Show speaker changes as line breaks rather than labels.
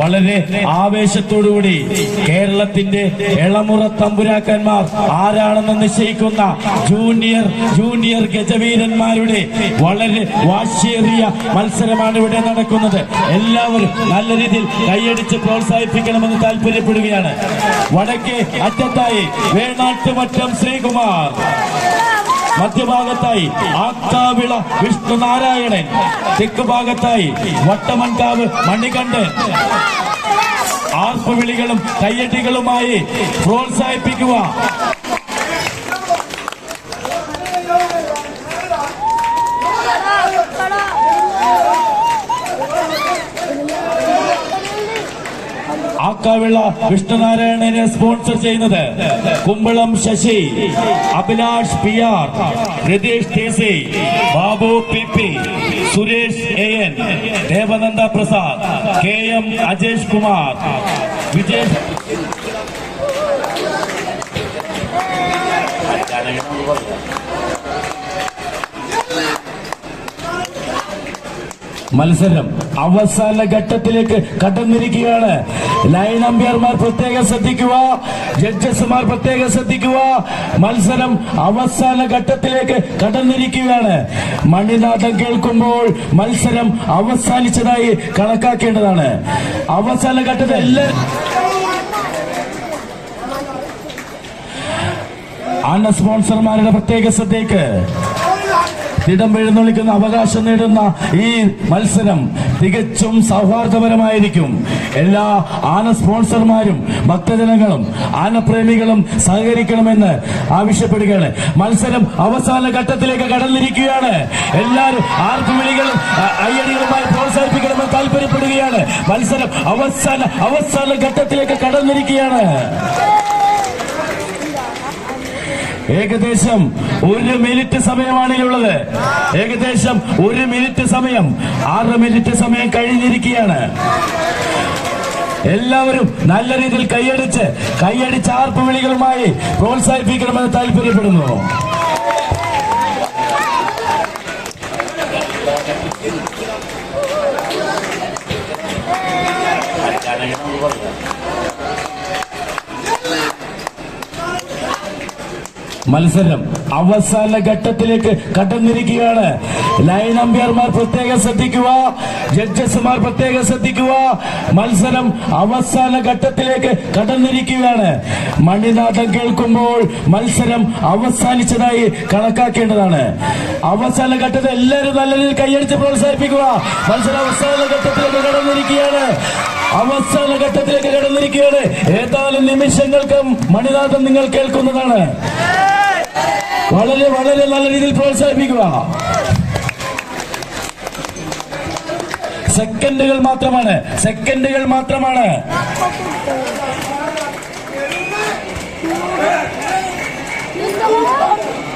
വളരെ ആവേശത്തോടുകൂടി കേരളത്തിന്റെ ഇളമുറ തമ്പുരാക്കന്മാർ ആരാണെന്ന് നിശ്ചയിക്കുന്ന ജൂനിയർ ജൂനിയർ ഗജവീരന്മാരുടെ വളരെ വാശിയേറിയ മത്സരമാണ് ഇവിടെ നടക്കുന്നത്. എല്ലാവരും നല്ല രീതിയിൽ കൈയടിച്ച് പ്രോത്സാഹിപ്പിക്കണമെന്ന് താല്പര്യപ്പെടുകയാണ്. വടക്കേ അറ്റത്തായി വേണാട്ടുമറ്റം ശ്രീകുമാർ. മധ്യഭാഗത്തായി ആക്കാവിള വിഷ്ണുനാരായണൻ തെക്ക് ഭാഗത്തായി വട്ടമൺകാവ് മണികണ്ഠൻ. ആർപ്പുവിളികളും കയ്യടികളുമായി പ്രോത്സാഹിപ്പിക്കുക. ആക്കാവിള വിഷ്ണുനാരായണനെ സ്പോൺസർ ചെയ്യുന്നത് Kumbalam Sasi Abhilash P R Ratheesh T C Babu P P Suresh A N Devananda Prasad K M Ajesh Kumar Vijesh മത്സരം അവസാന ഘട്ടത്തിലേക്ക് കടന്നിരിക്കുകയാണ്. ലൈൻ അമ്പയർമാർ പ്രത്യേകം ശ്രദ്ധിക്കുക. ജഡ്ജസ്മാർ പ്രത്യേകം ശ്രദ്ധിക്കുക. മത്സരം അവസാന ഘട്ടത്തിലേക്ക് കടന്നിരിക്കുകയാണ്. മണിനാഥം കേൾക്കുമ്പോൾ മത്സരം അവസാനിച്ചതായി കണക്കാക്കേണ്ടതാണ്. അവസാന ഘട്ടത്തിൽ എല്ലാ അന്ന സ്പോൺസർമാരുടെ പ്രത്യേക ശ്രദ്ധയ്ക്ക് ഇടം എഴുന്നള്ളിക്കുന്ന അവകാശം നേടുന്ന ഈ മത്സരം തികച്ചും സൗഹാർദ്ദപരമായിരിക്കും. എല്ലാ ആന സ്പോൺസർമാരും ഭക്തജനങ്ങളും ആനപ്രേമികളും സഹകരിക്കണമെന്ന് ആവശ്യപ്പെടുകയാണ്. മത്സരം അവസാന ഘട്ടത്തിലേക്ക് കടന്നിരിക്കുകയാണ്. എല്ലാവരും ആർക്കും വിളികളും അയ്യടികളുമായി പ്രോത്സാഹിപ്പിക്കണമെന്ന് താല്പര്യപ്പെടുകയാണ്. മത്സരം അവസാന അവസാന ഘട്ടത്തിലേക്ക് കടന്നിരിക്കുകയാണ്. ഏകദേശം ഒരു മിനിറ്റ് സമയമാണ് ഇതിലുള്ളത്. ഏകദേശം ഒരു മിനിറ്റ് സമയം. ആറ് മിനിറ്റ് സമയം കഴിഞ്ഞിരിക്കുകയാണ്. എല്ലാവരും നല്ല രീതിയിൽ കൈയടിച്ച് കൈയടിച്ച് ആർപ്പ് വിളികളുമായി പ്രോത്സാഹിപ്പിക്കണമെന്ന് താല്പര്യപ്പെടുന്നു. മത്സരം അവസാന ഘട്ടത്തിലേക്ക് കടന്നിരിക്കുകയാണ്. ലൈൻ അമ്പയർമാർ പ്രത്യേകം ശ്രദ്ധിക്കുക. ജഡ്ജസ്മാർ പ്രത്യേകം ശ്രദ്ധിക്കുക. മത്സരം അവസാന ഘട്ടത്തിലേക്ക് കടന്നിരിക്കുകയാണ്. മണിനാഥം കേൾക്കുമ്പോൾ മത്സരം അവസാനിച്ചതായി കണക്കാക്കേണ്ടതാണ്. അവസാന ഘട്ടത്തിൽ എല്ലാവരും നല്ല രീതിയിൽ കൈയടിച്ച് പ്രോത്സാഹിപ്പിക്കുക. മത്സരം അവസാന ഘട്ടത്തിലേക്ക് കടന്നിരിക്കുകയാണ്. അവസാന ഘട്ടത്തിലേക്ക് കടന്നിരിക്കുകയാണ്. ഏതാനും നിമിഷങ്ങൾക്കും മണിനാഥം നിങ്ങൾ കേൾക്കുന്നതാണ്. വളരെ വളരെ നല്ല രീതിയിൽ പ്രോത്സാഹിപ്പിക്കുക. സെക്കൻഡുകൾ മാത്രമാണ് സെക്കൻഡുകൾ മാത്രമാണ്. Oh,